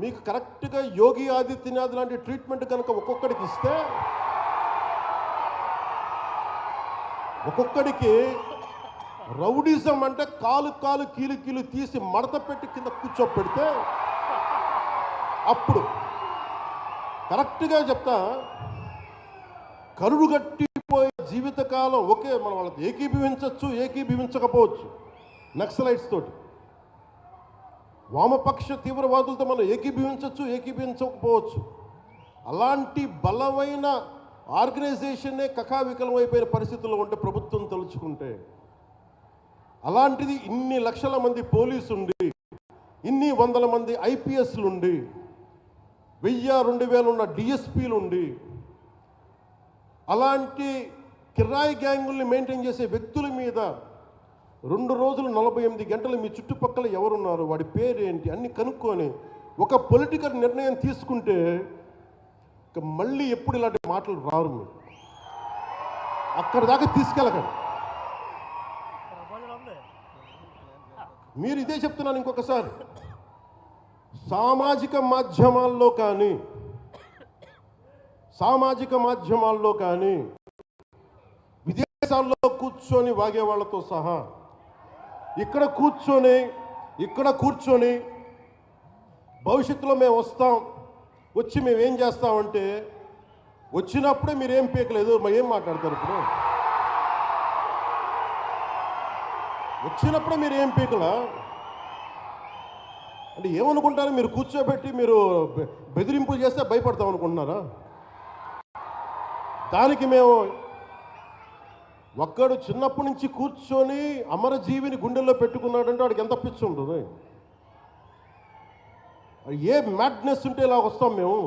మీకు కరెక్ట్గా యోగి ఆదిత్యనాథ్ లాంటి ట్రీట్మెంట్ కనుక ఒక్కొక్కడికి ఇస్తే ఒక్కొక్కడికి రౌడిజం అంటే కాలు కాలు కీలు కీలు తీసి మడత పెట్టి కింద కూర్చోపెడితే అప్పుడు కరెక్ట్గా చెప్తా కరుడు గట్టిపోయే జీవితకాలం ఓకే మనం వాళ్ళకి ఏకీభవించవచ్చు ఏకీభవించకపోవచ్చు. నక్సలైట్స్ తోటి. వామపక్ష తీవ్రవాదులతో మనం ఏకీభవించవచ్చు ఏకీభవించకపోవచ్చు. అలాంటి బలమైన ఆర్గనైజేషన్నే కకావికలమైపోయిన పరిస్థితుల్లో ఉంటే ప్రభుత్వం తలుచుకుంటే అలాంటిది ఇన్ని లక్షల మంది పోలీసు ఉండి ఇన్ని వందల మంది ఐపీఎస్లు ఉండి వెయ్యి రెండు వేలు ఉన్న డిఎస్పీలు ఉండి అలాంటి కిరాయి గ్యాంగుల్ని మెయింటైన్ చేసే వ్యక్తుల మీద రెండు రోజులు నలభై ఎనిమిది గంటలు మీ చుట్టుపక్కల ఎవరున్నారు? వాడి పేరు ఏంటి అన్ని కనుక్కొని ఒక పొలిటికల్ నిర్ణయం తీసుకుంటే ఇక మళ్ళీ ఎప్పుడు ఇలాంటి మాటలు రారు మీరు. అక్కడ దాకా తీసుకెళ్ళకండి. మీరు ఇదే చెప్తున్నాను ఇంకొకసారి. సామాజిక మాధ్యమాల్లో కానీ సామాజిక మాధ్యమాల్లో కానీ విదేశాల్లో కూర్చొని వాగే వాళ్ళతో సహా ఇక్కడ కూర్చొని ఇక్కడ కూర్చొని భవిష్యత్తులో మేము వస్తాం. వచ్చి మేము ఏం చేస్తామంటే వచ్చినప్పుడే మీరు పీకలేదు మరి ఏం మాట్లాడతారు ఇప్పుడు? వచ్చినప్పుడే మీరు ఏం పీకలా? అంటే ఏమనుకుంటారు? మీరు కూర్చోబెట్టి మీరు బె- బెదిరింపులు చేస్తే భయపడతాం అనుకుంటున్నారా? దానికి మేము ఒక్కడు చిన్నప్పటి నుంచి కూర్చొని అమరజీవిని గుండెల్లో పెట్టుకున్నాడంటే వాడికి ఎంత పిచ్చి ఉంటుంది? ఏ మ్యాడ్నెస్ ఉంటే ఇలా వస్తాం మేము?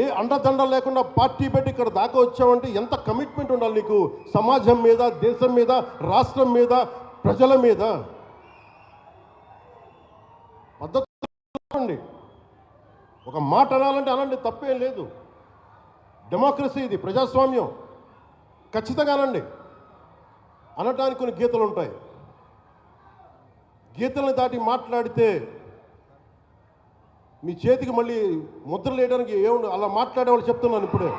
ఏ అండదండ లేకుండా పార్టీ పెట్టి ఇక్కడ దాకా వచ్చామంటే ఎంత కమిట్మెంట్ ఉండాలి నీకు? సమాజం మీద దేశం మీద రాష్ట్రం మీద ప్రజల మీద? పద్ధతి అండి ఒక మాట అనాలంటే అనండి తప్పేం లేదు. డెమోక్రసీ ఇది ప్రజాస్వామ్యం. ఖచ్చితంగా అనండి. అనటానికి కొన్ని గీతలు ఉంటాయి. గీతలను దాటి మాట్లాడితే మీ చేతికి మళ్ళీ ముద్ర వేయడానికి ఏముంది అలా మాట్లాడేవాళ్ళు చెప్తున్నాను ఇప్పుడే.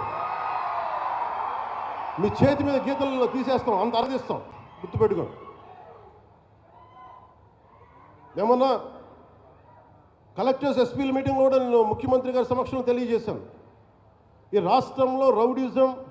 మీ చేతి మీద గీతలు తీసేస్తాం అంత అరదిస్తాం. గుర్తుపెట్టుకోండి ఏమన్నా కలెక్టర్స్ ఎస్పీల మీటింగ్ కూడా నేను ముఖ్యమంత్రి గారి సమక్షంలో తెలియజేశాను. ఈ రాష్ట్రంలో రౌడిజం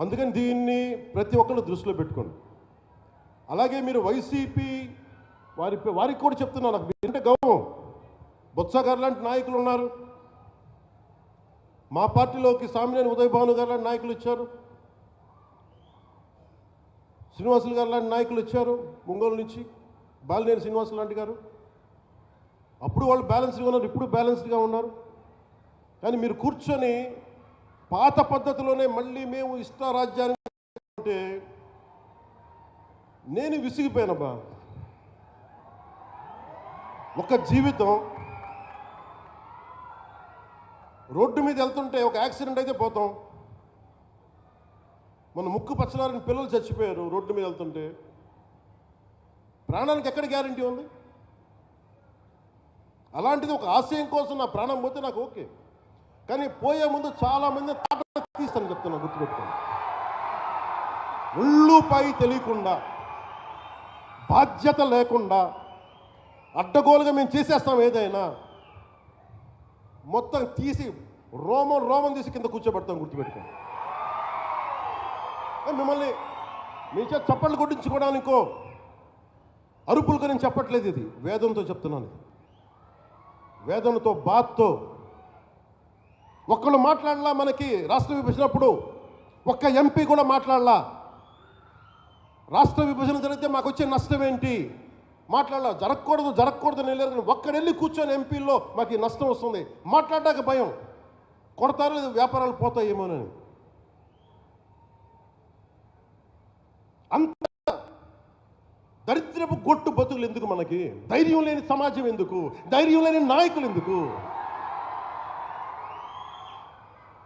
అందుకని దీన్ని ప్రతి ఒక్కరు దృష్టిలో పెట్టుకోండి. అలాగే మీరు వైసీపీ వారి వారికి కూడా చెప్తున్నాను నాకు అంటే గౌరవం. బొత్స గారు లాంటి నాయకులు ఉన్నారు. మా పార్టీలోకి సామినేని ఉదయభాను గారు లాంటి నాయకులు ఇచ్చారు శ్రీనివాసులు గారు లాంటి నాయకులు ఇచ్చారు ముంగోలు నుంచి. బాలినేని శ్రీనివాసులు లాంటి గారు. అప్పుడు వాళ్ళు బ్యాలెన్స్డ్గా ఉన్నారు ఇప్పుడు బ్యాలెన్స్డ్గా ఉన్నారు. కానీ మీరు కూర్చొని పాత పద్ధతిలోనే మళ్ళీ మేము ఇష్టారాజ్యాన్ని అంటే నేను విసిగిపోయానబ్బా. ఒక జీవితం రోడ్డు మీద వెళ్తుంటే ఒక యాక్సిడెంట్ అయితే పోతాం. మన ముక్కు పచ్చలారని పిల్లలు చచ్చిపోయారు రోడ్డు మీద వెళ్తుంటే. ప్రాణానికి ఎక్కడ గ్యారంటీ ఉంది? అలాంటిది ఒక ఆశయం కోసం నా ప్రాణం పోతే నాకు ఓకే. కానీ పోయే ముందు చాలామంది తాట తీస్తాను చెప్తున్నా గుర్తుపెట్టుకోండి. ఒళ్ళు పై తెలియకుండా బాధ్యత లేకుండా అడ్డగోలుగా మేము చేసేస్తాం ఏదైనా మొత్తం తీసి రోమం రోమం తీసి కింద కూర్చోబెడతాం గుర్తుపెట్టుకోండి. మిమ్మల్ని మీ చేత చప్పట్లు కొట్టించుకోవడానికో అరుపులుగా నేను చెప్పట్లేదు ఇది. వేదంతో చెప్తున్నాను వేదనతో బాత్తో ఒక్కళ్ళు మాట్లాడలా మనకి రాష్ట్ర విభజనప్పుడు ఒక్క ఎంపీ కూడా మాట్లాడలా. రాష్ట్ర విభజన జరిగితే మాకు వచ్చే నష్టం ఏంటి మాట్లాడలా. జరగకూడదు జరగకూడదు అని ఒక్కడెళ్ళి కూర్చొని ఎంపీల్లో మాకు నష్టం వస్తుంది. మాట్లాడడానికి భయం. కొడతారు లేదు వ్యాపారాలు పోతాయేమోనని అంత దరిద్రపు గొట్టు బతుకులు ఎందుకు మనకి? ధైర్యం లేని సమాజం ఎందుకు? ధైర్యం లేని నాయకులు ఎందుకు?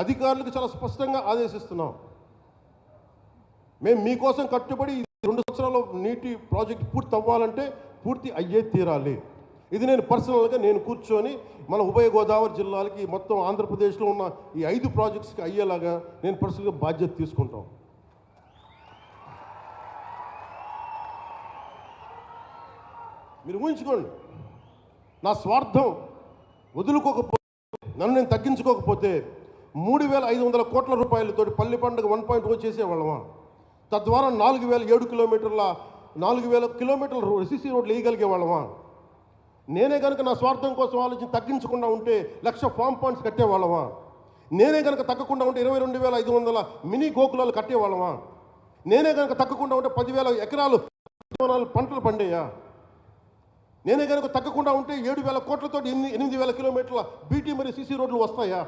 అధికారులకు చాలా స్పష్టంగా ఆదేశిస్తున్నాం. మేము మీకోసం కట్టుబడి రెండు సంవత్సరాలు నీటి ప్రాజెక్ట్ పూర్తి అవ్వాలంటే పూర్తి అయ్యే తీరాలి. ఇది నేను పర్సనల్గా నేను కూర్చొని మన ఉభయ గోదావరి జిల్లాలకి మొత్తం ఆంధ్రప్రదేశ్లో ఉన్న ఈ ఐదు ప్రాజెక్ట్స్కి అయ్యేలాగా నేను పర్సనల్గా బాధ్యత తీసుకుంటాం. మీరు ఊహించుకోండి. నా స్వార్థం వదులుకోకపోతే నన్ను నేను తగ్గించుకోకపోతే మూడు వేల ఐదు వందల కోట్ల రూపాయలతోటి పల్లి పండుగ వన్ పాయింట్ ఓ చేసేవాళ్ళమా? తద్వారా నాలుగు వేల ఏడు కిలోమీటర్ల నాలుగు వేల కిలోమీటర్ల సిసి రోడ్లు వేయగలిగే వాళ్ళమా నేనే కనుక నా స్వార్థం కోసం ఆలోచన తగ్గించకుండా ఉంటే లక్ష ఫామ్ పాయింట్స్ కట్టేవాళ్ళమా? నేనే కనుక తగ్గకుండా ఉంటే ఇరవై రెండు వేల ఐదు వందల మినీ గోకులాలు కట్టేవాళ్ళమా? నేనే కనుక తగ్గకుండా ఉంటే పదివేల ఎకరాలు పంటలు పండేయా? నేనే కనుక తగ్గకుండా ఉంటే ఏడు వేల కోట్లతో ఎనిమిది ఎనిమిది వేల కిలోమీటర్ల బీటీ మరియు సీసీ రోడ్లు వస్తాయా?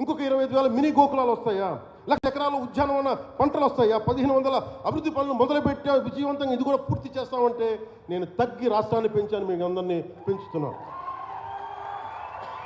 ఇంకొక ఇరవై ఐదు వేల మినీ గోకులాలు వస్తాయా? లక్ష ఎకరాల ఉద్యానవన పంటలు వస్తాయా? పదిహేను వందల అభివృద్ధి పనులు మొదలుపెట్టా విజయవంతంగా ఇది కూడా పూర్తి చేస్తామంటే నేను తగ్గి రాష్ట్రాన్ని పెంచాను మీకు అందరినీ పెంచుతున్నాను.